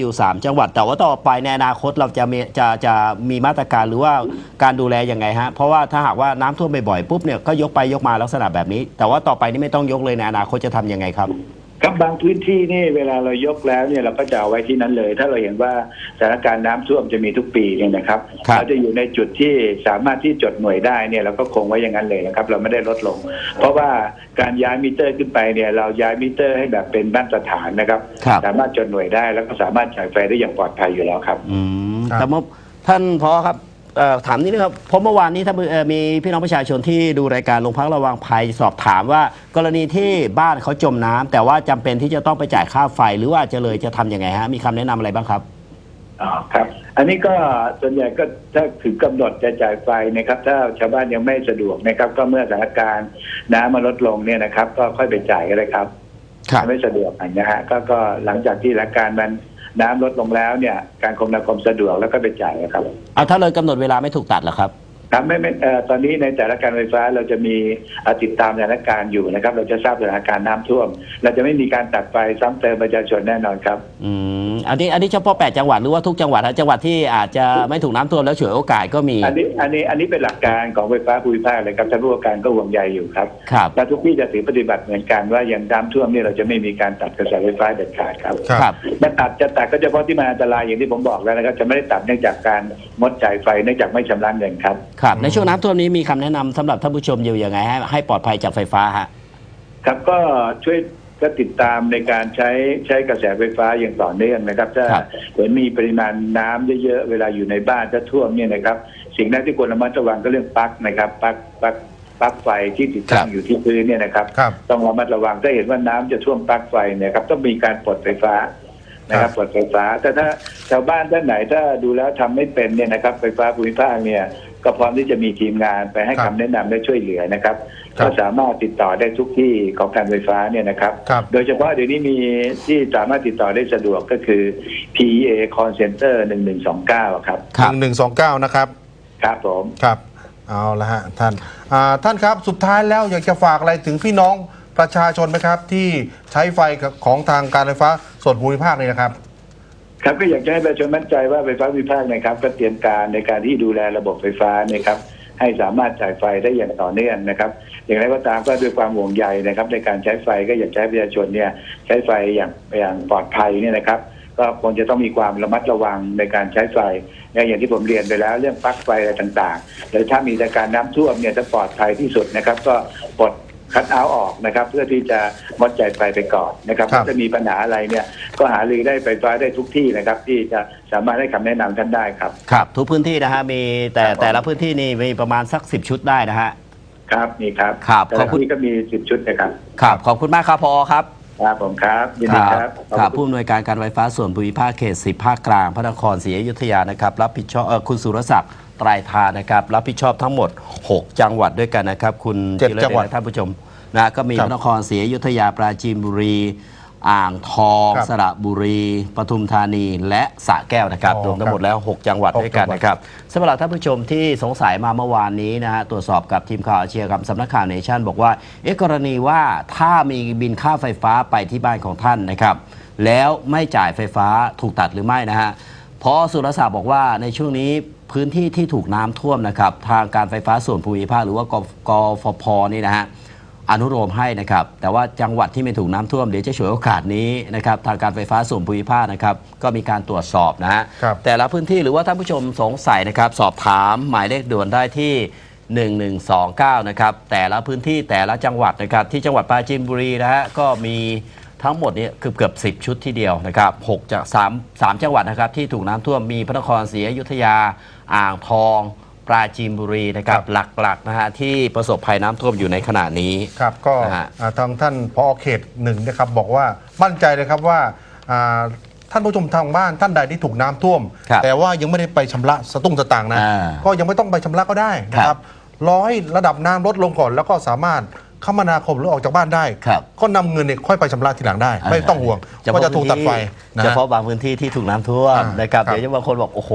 อยู่ 3 จังหวัด แต่ว่าต่อไปในอนาคตเราจะมีจะจะมีมาตรการหรือว่าการดูแลยังไงฮะ เพราะว่าถ้าหากว่าน้ำท่วมบ่อยๆปุ๊บเนี่ยก็ยกไปยกมาลักษณะแบบนี้ แต่ว่าต่อไปนี่ไม่ต้องยกเลยในอนาคตจะทำยังไงครับ ครับบางพื้นที่นี่เวลาเรายกแล้วเนี่ยเราก็จะเอาไว้ที่นั้นเลย ถ้าเราเห็นว่าสถานการณ์น้ำท่วมจะมีทุกปีเนี่ยนะครับครับ เราจะอยู่ในจุดที่สามารถที่จดหน่วยได้เนี่ยเราก็คงไว้อย่างนั้นเลยนะครับ เราไม่ได้ลดลง เพราะว่าการย้ายมิเตอร์ขึ้นไปเนี่ยเราย้ายมิเตอร์ให้แบบเป็นมาตรฐานนะครับ ครับ สามารถจดหน่วยได้แล้วก็สามารถจ่ายไฟได้อย่างปลอดภัยอยู่แล้วครับ อืมครับ แต่เมื่อท่านพอครับเอ่อ ถามนิดนึงครับเพราะเมื่อวานนี้ถ้าเอ่อมีพี่น้องประชาชนที่ดูรายการโรงพักระวังภัยสอบถามว่า กรณีที่บ้านเขาจมน้ำแต่ว่าจำเป็นที่จะต้องไปจ่ายค่าไฟ หรือว่าจะเลยจะทำยังไงฮะมีคำแนะนำอะไรบ้างครับอ๋อครับ อันนี้ก็ส่วนใหญ่ก็ถ้าถึงกำหนดจะจ่ายไฟนะครับ ถ้าชาวบ้านยังไม่สะดวกนะครับ ก็เมื่อสถานการณ์น้ำมาลดลงเนี่ยนะครับ ก็ค่อยไปจ่ายก็ได้ครับครับถ้าไม่สะดวกนะฮะก็ก็หลังจากที่สถานการณ์มัน น้ำลดลงแล้วเนี่ยการคมนาคมสะดวกแล้วก็ไปจ่ายนะครับเอาถ้าเลยกำหนดเวลาไม่ถูกตัดเหรอครับ ครับไม่ไม่เอ่อตอนนี้ในแต่ละการไฟฟ้าเราจะมีเอ่อติดตามสถานการณ์อยู่นะครับ เราจะทราบสถานการณ์น้ำท่วม เราจะไม่มีการตัดไฟซ้ำเติมประชาชนแน่นอนครับ อืมอันนี้อันนี้เฉพาะ8จังหวัดหรือว่าทุกจังหวัดฮะจังหวัดที่อาจจะไม่ถูกน้ำท่วมแล้วฉวยโอกาสก็มีอันนี้อันนี้อันนี้เป็นหลักการของไฟฟ้าภูมิภาคเลยครับท่านผู้ว่าการก็ห่วงใยอยู่ครับครับ และทุกที่จะถือปฏิบัติเหมือนกันว่าอย่างน้ำท่วมเนี่ยเราจะไม่มีการตัดกระแสไฟฟ้าเด็ดขาดครับครับ ครับ จะตัดจะตัดก็เฉพาะที่มันอันตรายอย่างที่ผมบอกแล้วนะครับจะไม่ได้ตัดเนื่องจากการงดจ่ายไฟเนื่องจากไม่ชำระเงินครับ ครับในช่วงน้ำท่วมนี้มีคำแนะนำสำหรับท่านผู้ชมอยู่ยังไงให้ให้ปลอดภัยจากไฟฟ้าฮะ ครับก็ช่วยก็ติดตามในการใช้ใช้กระแสไฟฟ้าอย่างต่อเนื่องนะครับ ถ้าครับ เห็นมีปริมาณน้ำเยอะๆเวลาอยู่ในบ้านถ้าท่วมเนี่ยนะครับ สิ่งแรกที่ควรระมัดระวังก็เรื่องปลั๊กนะครับปลั๊กปลั๊กปลั๊กไฟที่ติดตั้งอยู่ที่พื้นเนี่ยนะครับ ครับ ต้องระมัดระวังถ้าเห็นว่าน้ำจะท่วมปลั๊กไฟเนี่ยครับต้องมีการปลดไฟฟ้านะครับปลดไฟฟ้า แต่ถ้าชาวบ้านท่านไหนถ้าดูแล้วทำไม่เป็นเนี่ยนะครับ ไฟฟ้าภูมิภาคเนี่ย ก็พร้อมที่จะมีทีมงานไปให้ครัคำบแนะนำและช่วยเหลือนะครับ ครับก็สามารถติดต่อได้ทุกที่ของการไฟฟ้าเนี่ยนะครับ ครับ โดยเฉพาะเดี๋ยวนี้มีที่สามารถติดต่อได้สะดวกก็คือ PEA Call Center 1129 ครับ ครับ หนึ่งหนึ่งสองเก้านะครับครับผม ครับเอาละฮะท่านอ่าท่านครับสุดท้ายแล้วอยากจะฝากอะไรถึงพี่น้องประชาชนไหมครับ ที่ใช้ไฟของทางการไฟฟ้าส่วนภูมิภาคนี่นะครับ ครับก็อยากจะให้ประชาชนมั่นใจว่าไฟฟ้าภูมิภาคนะครับ ก็เตรียมการในการที่ดูแลระบบไฟฟ้านะครับให้สามารถจ่ายไฟได้อย่างต่อเนื่องนะครับ อย่างไรก็ตามก็ด้วยความห่วงใยนะครับ ในการใช้ไฟก็อยากให้ประชาชนเนี่ยใช้ไฟอย่างอย่างปลอดภัยเนี่ยนะครับ ก็ควรจะต้องมีความระมัดระวังในการใช้ไฟเนี่ยอย่างที่ผมเรียนไปแล้วเรื่องปลั๊กไฟอะไรต่างๆหรือถ้ามีสถานการณ์น้ำท่วมเนี่ยจะปลอดภัยที่สุดนะครับ ก็ปลด คัดเอาท์ออกนะครับเพื่อที่จะงดจ่ายไฟไปก่อนนะครับครับ ถ้ามีปัญหาอะไรเนี่ยก็หารือได้ไฟฟ้าได้ทุกที่นะครับ ที่จะสามารถให้คำแนะนำท่านได้ครับ ครับ ทุกพื้นที่นะฮะมีแต่ครับผม แต่ละพื้นที่นี่มีประมาณสัก 10 ชุดได้นะฮะ ครับนี่ครับครับแต่ขอละบคุณ ที่ก็มีสิบชุดนะครับครับขอบคุณมากครับพอครับครับผมครับยินดีครับขอบครับคุณ ผู้อำนวยการการไฟฟ้าส่วนภูมิภาคเขต 10 ภาคกลางพระนครศรีอยุธยานะครับ รับผิดชอบเออคุณสุรศักดิ์ ไตรทานะครับ รับผิดชอบทั้งหมด 6 จังหวัดด้วยกันนะครับ คุณเจ็ดธีรเดชจังหวัดและท่านผู้ชมนะก็มีครับพระนครศรีอยุธยาปราจีนบุรี อ่างทองครับสระบุรีปทุมธานีและสระแก้วนะครับอ๋อรวมทั้งหมดแล้ว 6 จังหวัดหกด้วยกันจังหวัด นะครับสำหรับท่านผู้ชมที่สงสัยมาเมื่อวานนี้นะฮะตรวจสอบกับทีมข่าวอาชญากรรมสำนักข่าวเนชั่นบอกว่าเอ๊ะกรณีว่าถ้ามีบินค่าไฟฟ้าไปที่บ้านของท่านนะครับ แล้วไม่จ่ายไฟฟ้าถูกตัดหรือไม่นะฮะ พอสุรศักดิ์บอกว่าในช่วงนี้ พื้นที่ที่ถูกน้ำท่วมนะครับ ทางการไฟฟ้าส่วนภูมิภาคหรือว่ากกฟพนี่นะฮะอนุโลมให้นะครับ แต่ว่าจังหวัดที่ไม่ถูกน้ำท่วมเดี๋ยวจะฉวยโอกาสนี้นะครับทางการไฟฟ้าส่วนภูมิภาคนะครับ ก็มีการตรวจสอบนะฮะครับแต่ละพื้นที่หรือว่าท่านผู้ชมสงสัยนะครับ สอบถามหมายเลขด่วนได้ที่1129 นะครับ แต่ละพื้นที่แต่ละจังหวัดนะครับ ที่จังหวัดปราจีนบุรีนะฮะก็มี ทั้งหมดเนี่ยเกือบเกือบ10ชุดที่เดียวนะครับ6จาก3 3จังหวัดนะครับที่ถูกน้ำท่วมมีพระนครศรีอยุธยา อ่างทอง ปราจีนบุรีนะครับครับหลักๆนะฮะที่ประสบภัยน้ำท่วมอยู่ในขณะนี้ครับก็นะฮะอ่าทางท่านพอเขตหนึ่งนะครับบอกว่ามั่นใจเลยครับว่าอ่าท่านผู้ชมทางบ้านท่านใดที่ถูกน้ำท่วมครับแต่ว่ายังไม่ได้ไปชำระสตุ้งสตางค์นะอ่าก็ยังไม่ต้องไปชำระก็ได้นะคครัรับบรอให้ระดับน้ำลดลงก่อนแล้วก็สามารถ คมนาคมหรือออกจากบ้านได้ ครับก็นำเงินเนี่ยค่อยไปชำระทีหลังได้ ไม่ต้องห่วงว่าจะถูกตัดไฟนะเฉฮะ พาะบางพื้นที่ที่ถูกน้ำท่วมอ่านนะครับครับเดี๋ยวจะบางคนบอกโอ้โห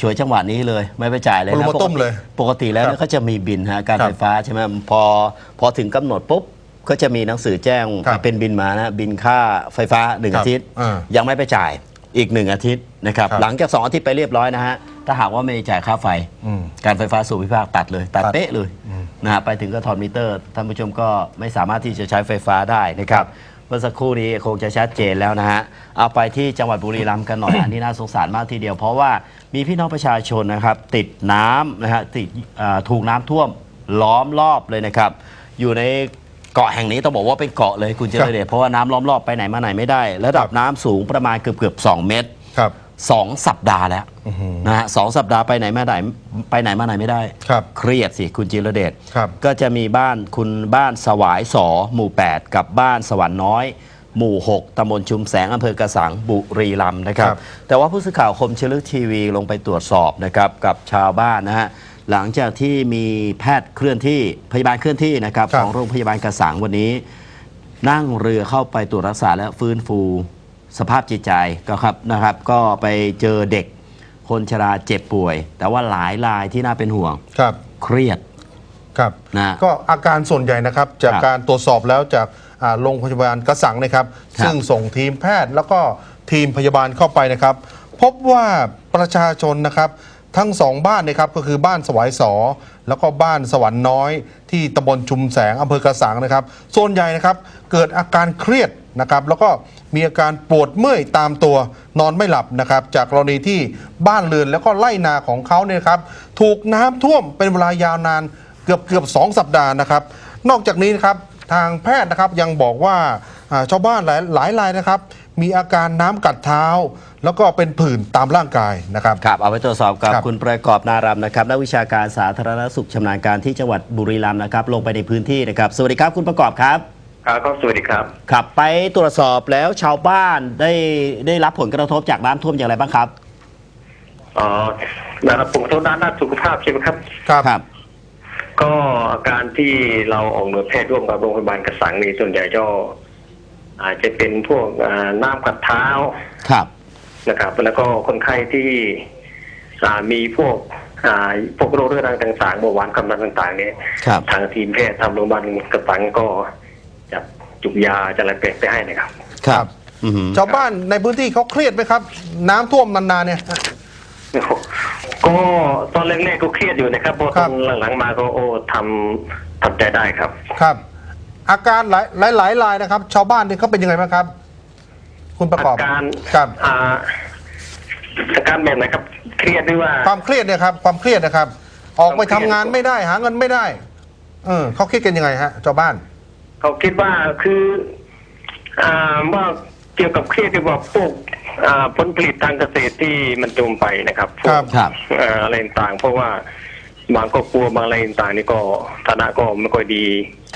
ช่วยจังหวะนี้เลย ไม่ไปจ่ายเลยปรุงนะมาต้มเลยปกติแล้วครับเนี่ยเขาจะมีบินฮะการครับไฟฟ้าใช่ไหมพอพอถึงกำหนดปุ๊บก็จะมีหนังสือแจ้งครับเป็นบินมานะบินค่าไฟฟ้าหนึ่งครับอาทิตย์ อ่ายังไม่ไปจ่าย อีกหนึ่งอาทิตย์นะครับครับ หลังจากสองอาทิตย์ไปเรียบร้อยนะฮะถ้าหากว่าไม่จ่ายค่าไฟ อืม การไฟฟ้าส่วนภูมิภาคตัดเลยตัดตัดเป๊ะเลยอืม นะฮะไปถึงก็ถอนมิเตอร์ท่านผู้ชมก็ไม่สามารถที่จะใช้ไฟฟ้าได้นะครับเมื่อสักครู่นี้คงจะชัดเจนแล้วนะฮะเอาไปที่จังหวัดบุรีรัมย์กันหน่อย อันนี้น่าสงสารมากทีเดียว เพราะว่ามีพี่น้องประชาชนนะครับ ติดน้ำนะฮะติดอ่าถูกน้ำท่วมล้อมรอบเลยนะครับ อยู่ใน เกาะแห่งนี้ต้องบอกว่าเป็นเกาะเลยคุณเจริญเดชเพราะว่าน้ำล้อมรอบไปไหนมาไหนไม่ได้ ระดับน้ำสูงประมาณเกือบเกือบๆ2เมตรครับ สองสัปดาห์แล้วอื้อหือนะฮะสองสัปดาห์ไปไหนมาไหนไปไหนมาไหนไม่ได้ครับเครียดสิคุณจิรเดชครับ ก็จะมีบ้านคุณบ้านสวายสอหมู่ 8 กับบ้านสวรรค์น้อย หมู่ 6ตำบลชุมแสงอำเภอกระสังบุรีรัมย์นะครับ ครับ แต่ว่าผู้สื่อข่าวคมเชลึกทีวีลงไปตรวจสอบนะครับกับชาวบ้านนะฮะ หลังจากที่มีแพทย์เคลื่อนที่พยาบาลเคลื่อนที่นะครับครับ ของโรงพยาบาลกระสังวันนี้ นั่งเรือเข้าไปตรวจรักษาและฟื้นฟูสภาพจิตใจก็ครับนะครับ ก็ไปเจอเด็กคนชราเจ็บป่วย แต่ว่าหลายรายที่น่าเป็นห่วง ครับ เครียด ครับนะก็อาการส่วนใหญ่นะครับ จากครับการตรวจสอบแล้วจากอ่าโรงพยาบาลกระสังนะครับ ครับซึ่งส่งทีมแพทย์แล้วก็ทีมพยาบาลเข้าไปนะครับ พบว่าประชาชนนะครับ ทั้งสองบ้านนะครับก็คือบ้านสวายสอ แล้วก็บ้านสวรรค์น้อย ที่ตำบลชุมแสงอำเภอกระสังนะครับส่วนใหญ่นะครับเกิดอาการเครียดนะครับแล้วก็มีอาการปวดเมื่อยตามตัวนอนไม่หลับนะครับจากกรณีที่บ้านเรือนแล้วก็ไร่นาของเขาเนี่ยครับถูกน้ำท่วมเป็นเวลายาวนานเกือบเกือบสองสัปดาห์นะครับ นอกจากนี้นะครับทางแพทย์นะครับยังบอกว่า ชาวบ้านหลายหลายรายนะครับ มีอาการน้ำกัดเท้า แล้วก็เป็นผื่นตามร่างกายนะครับ ครับ เอาไปตรวจสอบกับครับคุณประกอบนารำนะครับนักวิชาการสาธารณสุขชำนาญการที่จังหวัดบุรีรัมย์นะครับ ลงไปในพื้นที่นะครับ สวัสดีครับคุณประกอบครับ ครับก็สวัสดีครับ ครับ ไปตรวจสอบแล้วชาวบ้านได้ได้รับผลกระทบจากน้ำท่วมอย่างไรบ้างครับ อ๋อนะครับผมโทษด้านด้านสุขภาพใช่ไหมครับครับ ครับ ก็อาการที่เราออกหน่วยแพทย์ร่วมกับโรงพยาบาลกระสังนี่ส่วนใหญ่ก็ อาจจะเป็นพวกอ่าน้ำกัดเท้าครับนะครับ แล้วก็คนไข้ที่อ่ามีพวกอ่าพวกโรคเรื้อรังต่างๆเบาหวานความดันต่างๆเนี่ยครับทางทีมแพทย์ทำโรงพยาบาลกระสังก็จะจุกยาจะอะไรไปให้นะครับ ครับอือหือชาวบ้านในพื้นที่เขาเครียดไหมครับ น้ำท่วมนานๆเนี่ยก็ตอนแรกๆก็เครียดอยู่นะครับพอคตรัอบนหลังๆมาก็โอ้ทำทำใจได้ครับ ครับ อาการหลายหลายหลายรายนะครับ ชาวบ้านเนี่ยเขาเป็นยังไงบ้างครับ คุณประกอบอาการครับอ่าอาการแบบไหนครับ เครียดหรือว่า ความเครียดเนี่ยครับ ความเครียดนะครับ ออกไปทำงานไม่ได้หาเงินไม่ได้ เออเขาคิดกันยังไงฮะชาวบ้าน เขาคิดว่าคือ อ่าว่าเกี่ยวกับเครียดเกี่ยวกับพวกอ่าผลผลิตทางเกษตรที่มันจมไปนะครับพวก ครับ ครับ เอ่ออะไรต่างๆเพราะว่าบางครอบครัวบางอะไรต่างๆนี่ก็ฐานะก็ไม่ค่อยดี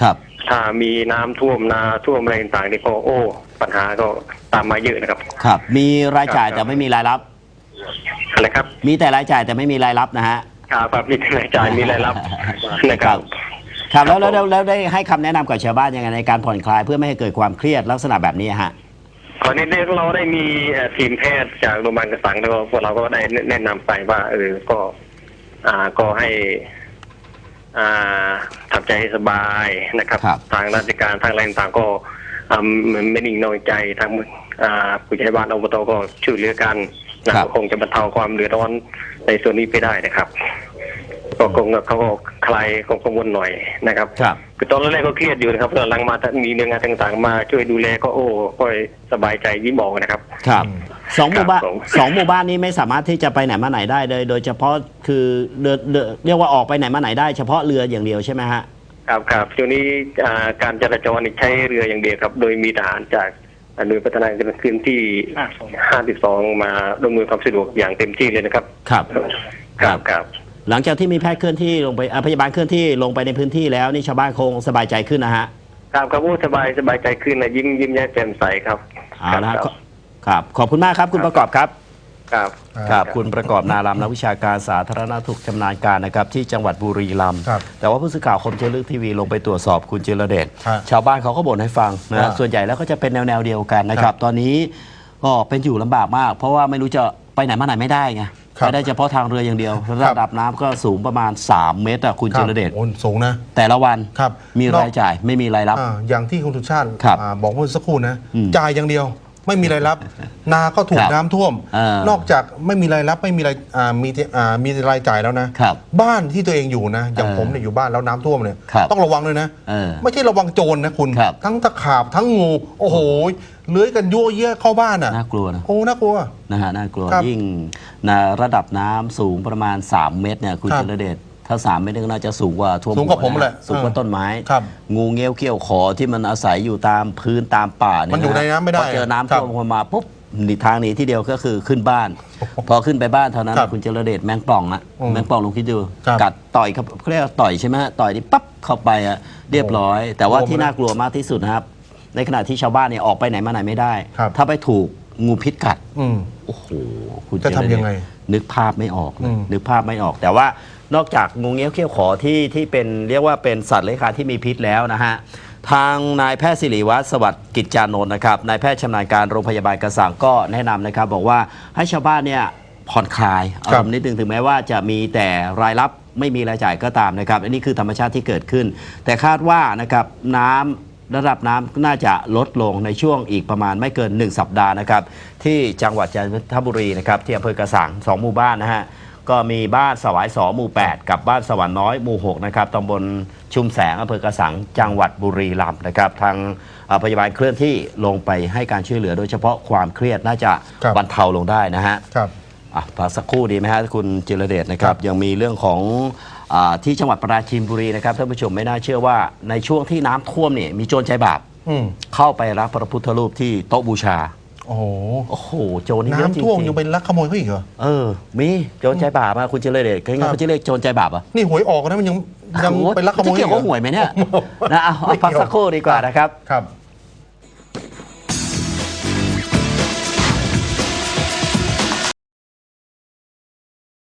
ครับ ถ้ามีน้ำท่วมนาท่วมอะไรต่างๆนี่ก็โอ้ ปัญหาก็ตามมาเยอะนะครับ ครับ มีรายจ่ายครับแต่ไม่มีรายรับอะไรครับ มีแต่รายจ่ายแต่ไม่มีรายรับนะฮะครับครับมีรายจ่ายมีรายรับนะครับครับแล้วแล้วแล้วแล้วได้ให้คำแนะนำกับชาวบ้านยังไงในการผ่อนคลายเพื่อไม่ให้เกิดความเครียดลักษณะแบบนี้ฮะตอนนี้เราได้มีเอ่อทีมแพทย์จากโรงพยาบาลกระสังแล้วก็พวกเราก็ได้แนะนำไปว่าเออก็ อ่าก็ให้อ่า ทำใจให้สบายนะครับครับทางราชการทางอะไรต่างๆก็อ่าไม่ไม่นิ่งนอนใจทางอ่าผู้ใช้บ้านอบตก็ช่วยเหลือกันนะก็คงจะบรรเทาความเดือดร้อนในส่วนนี้ไปได้นะครับ ก็คงเขาก็คลายความกังวลหน่อยนะครับครับคือตอนแรกๆก็เครียดอยู่นะครับตอนหลังมาถ้ามีหน่วยงานต่างๆ มาช่วยดูแลก็โอ้ก็สบายใจยิ้มออกนะครับ ครับสองหมู่บ้านครับผมสองหมู่บ้านนี้ไม่สามารถที่จะไปไหนมาไหนได้เลย โดยเฉพาะคือเรือเรือเรียกว่าออกไปไหนมาไหนได้เฉพาะเรืออย่างเดียวใช่ไหมฮะครับครับช่วงนี้อ่าการจราจรนี่ใช้เรืออย่างเดียวครับ โดยมีทหารจากหน่วยพัฒนาการขึ้นที่ 52 มาดำเนินความสะดวกอย่างเต็มที่เลยนะครับ ครับ ครับครับ หลังจากที่มีแพทย์เคลื่อนที่ลงไปอะพยาบาลเคลื่อนที่ลงไปในพื้นที่แล้วนี่ชาวบ้านคงสบายใจขึ้นนะฮะครับครับโอ้สบายสบายใจขึ้นนะยิ้มยิ้มแย้มแจ่มใสครับเอาละฮะครับครับขอบคุณมากครับคุณประกอบครับ ครับ ครับคุณประกอบนารำนักวิชาการสาธารณสุขชำนาญการนะครับที่จังหวัดบุรีรัมย์ครับแต่ว่าผู้สื่อข่าวคมเจริญทีวีลงไปตรวจสอบคุณเจรเดชฮะชาวบ้านเขาก็บ่นให้ฟังนะว่าส่วนใหญ่แล้วก็จะเป็นแนวแนวๆเดียวกันนะคครัรับบตอนนี้ก็เป็นอยู่ลำบากมาก เพราะว่าไม่รู้จะไปไหนมาไหนไม่ได้ไง ครับไปได้เฉพาะทางเรืออย่างเดียว ระดับน้ำก็สูงประมาณ 3 เมตรอะคุณคเจรับรเดชโอนสูงนะ แต่ละวันครับมีนอก รายจ่ายไม่มีรายรับ อ่าอย่างที่คุณสุชาติครับอ่าบอกเมื่อสักครู่นะ อืม จ่ายอย่างเดียว ไม่มีรายรับ นาก็ถูคกรับน้ำท่วมเออนอกจากไม่มีรายรับไม่มีรายอ่ามีอ่ามีรายจ่ายแล้วนะครับบ้านที่ตัวเองอยู่นะอย่างเออผมเนี่ยอยู่บ้านแล้วน้ำท่วมเนี่ยครับต้องระวังด้วยนะ เออไม่ใช่ระวังโจรนะคุณ ครับ ทั้งตะขาบทั้งงูโอ้โหเลื้อยกันยั่วเยี่ยเข้าบ้านอะน่ากลัวนะ โอ้น่ากลัว นะฮะน่ากลัวครับยิ่งนะระดับน้ำสูงประมาณ 3 เมตรเนี่ยคุณครับเจรเดช ถ้า3เมตรนี่ก็น่าจะสูงกว่าท่วมสูงกว่าหัผมนะแหละสูงกว่าเออต้นไม้ ครับงูเงี้ยวเขี้ยวขอที่มันอาศัยอยู่ตามพื้นตามป่าเนี่ยมันอยู่ในน้ำไม่ได้พอเจอน้ำครับท่วมเข้ามาปุ๊บหนีทางหนีที่เดียวก็คือขึ้นบ้าน พอขึ้นไปบ้านเท่านั้นครับคุณเจรเดชแมงป่องอะอืมแมงป่องลองคิดดูครับกัดต่อยครับเขาเรียกว่าต่อยใช่ไหมฮะต่อยนี่ปั๊บเข้าไปอะเรียบร้อย แต่ว่าโอ้โหที่น่ากลัวมากที่สุดนะครับ ในขณะที่ชาวบ้านเนี่ยออกไปไหนมาไหนไม่ได้ครับถ้าไปถูกงูพิษกัดอืมโอ้โหคุณจะทำยังไงเจรเดชนึกภาพไม่ออกเลยอืมนึกภาพไม่ออกแต่ว่า นอกจากงูเงี้ยวเขี้ยวขอที่ที่เป็นเรียกว่าเป็นสัตว์เลื้อยคลานที่มีพิษแล้วนะฮะทางนายแพทย์สิริวัฒน์สวัสดิ์กิจจานนท์นะครับนายแพทย์ชำนาญการโรงพยาบาลกระสังก็แนะนำนะครับ บอกว่าให้ชาวบ้านเนี่ยผ่อนคลายอาครัรบมณ์นิดนึงถึงแม้ว่าจะมีแต่รายรับไม่มีรายจ่ายก็ตามนะครับ อันนี้คือธรรมชาติที่เกิดขึ้น แต่คาดว่านะครับน้ำระดับน้ำน่าจะลดลงในช่วงอีกประมาณไม่เกิน 1 สัปดาห์นะครับ ที่จังหวัดจันทบุรีนะครับที่อำเภอกระสังสองหมู่บ้านนะฮะ ก็มีบ้านสวายสอหมู่ 8 กับบ้านสวรรค์น้อยหมู่ 6 นะครับตำบลชุมแสงอำเภอกระสังจังหวัดบุรีรัมย์นะครับ ทางเอ่อพยาบาลเคลื่อนที่ลงไปให้การช่วยเหลือ โดยเฉพาะความเครียดน่าจะครับบรรเทาลงได้นะฮะครับอะพักสักครู่ดีไหมฮะคุณจิรเดชนะครับ ยังมีเรื่องของอาที่จังหวัดปราจีนบุรีนะครับท่านผู้ชมไม่น่าเชื่อว่าในช่วงที่น้ำท่วมเนี่ยมีโจรใจบาปอืมเข้าไปรับพระพุทธรูปที่โต๊ะบูชา โอ้โหโอ้โหโจรนี่เยอะจริงน้ำท่วมๆยังเป็นลักขโมยเขาอีกเหรอเออ มีโจรใจบาปอะคุณจิรเดชเคยครังั้นบเขาจะเรียกโจรใจบาปเหรอะ นี่หวยออกนะมันยังยังโอ้โหเป็นลักขโมยจะเกี่ยวกับหวยไหมเนี่ยนะเอาเอาพักสักครู่ดีกว่านะครับ ครับ